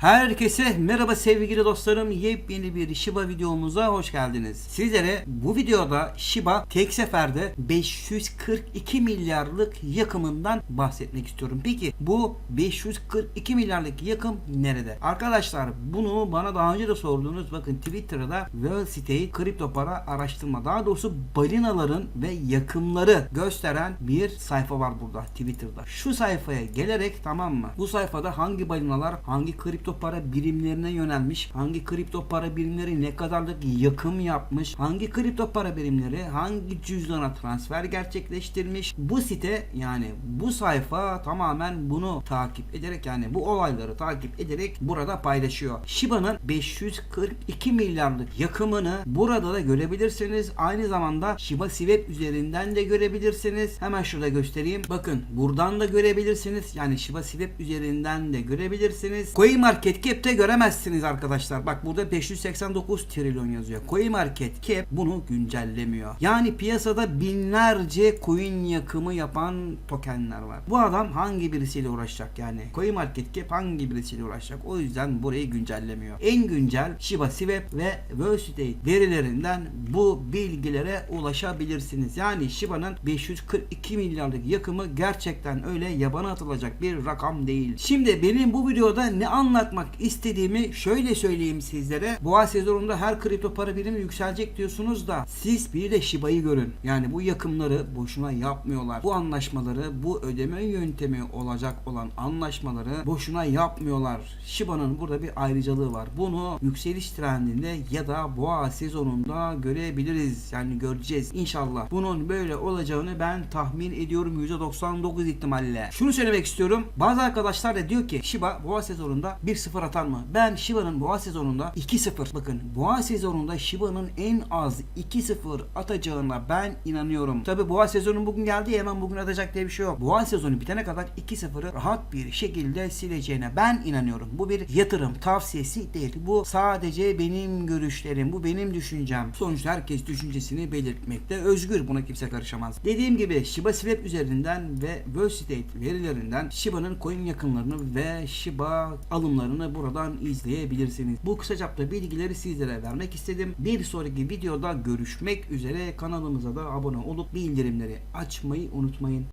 Herkese merhaba sevgili dostlarım. Yepyeni bir Shiba videomuza hoş geldiniz. Sizlere bu videoda Shiba tek seferde 542 milyarlık yakımından bahsetmek istiyorum. Peki bu 542 milyarlık yakım nerede? Arkadaşlar bunu bana daha önce de sordunuz. Bakın Twitter'da World State kripto para araştırma daha doğrusu balinaların ve yakımları gösteren bir sayfa var burada Twitter'da. Şu sayfaya gelerek tamam mı? Bu sayfada hangi balinalar hangi kripto para birimlerine yönelmiş, hangi kripto para birimleri ne kadarlık yakım yapmış, hangi kripto para birimleri hangi cüzdana transfer gerçekleştirmiş. Bu site yani bu sayfa tamamen bunu takip ederek yani bu olayları takip ederek burada paylaşıyor. Shiba'nın 542 milyarlık yakımını burada da görebilirsiniz. Aynı zamanda Shiba Swap üzerinden de görebilirsiniz. Hemen şurada göstereyim. Bakın buradan da görebilirsiniz. Yani Shiba Swap üzerinden de görebilirsiniz. CoinMarketCap'te göremezsiniz arkadaşlar. Bak burada 589 trilyon yazıyor. CoinMarketCap bunu güncellemiyor. Yani piyasada binlerce coin yakımı yapan tokenler var. Bu adam hangi birisiyle uğraşacak yani? CoinMarketCap hangi birisiyle uğraşacak? O yüzden burayı güncellemiyor. En güncel Shiba Swap ve World State verilerinden bu bilgilere ulaşabilirsiniz. Yani Shiba'nın 542 milyarlık yakımı gerçekten öyle yabana atılacak bir rakam değil. Şimdi benim bu videoda ne anlatmak istediğimi şöyle söyleyeyim sizlere. Boğa sezonunda her kripto para birimi yükselecek diyorsunuz da siz bir de Shiba'yı görün. Yani bu yakımları boşuna yapmıyorlar. Bu anlaşmaları, bu ödeme yöntemi olacak olan anlaşmaları boşuna yapmıyorlar. Shiba'nın burada bir ayrıcalığı var. Bunu yükseliş trendinde ya da boğa sezonunda görebiliriz. Yani göreceğiz inşallah. Bunun böyle olacağını ben tahmin ediyorum %99 ihtimalle. Şunu söylemek istiyorum. Bazı arkadaşlar da diyor ki Shiba boğa sezonunda 1-0 atar mı? Ben Shiba'nın boğa sezonunda 2-0 bakın boğa sezonunda Shiba'nın en az 2-0 atacağına ben inanıyorum. Tabi boğa sezonu bugün geldi ya, hemen bugün atacak diye bir şey yok. Boğa sezonu bitene kadar 2-0'ı rahat bir şekilde sileceğine ben inanıyorum. Bu bir yatırım tavsiyesi değil. Bu sadece benim görüşlerim. Bu benim düşüncem. Sonuçta herkes düşüncesini belirtmekte özgür. Buna kimse karışamaz. Dediğim gibi Shiba Swap üzerinden ve World State verilerinden Shiba'nın coin yakınlarını ve Shiba alımlarını buradan izleyebilirsiniz. Bu kısa çapta bilgileri sizlere vermek istedim. Bir sonraki videoda görüşmek üzere. Kanalımıza da abone olup bildirimleri açmayı unutmayın.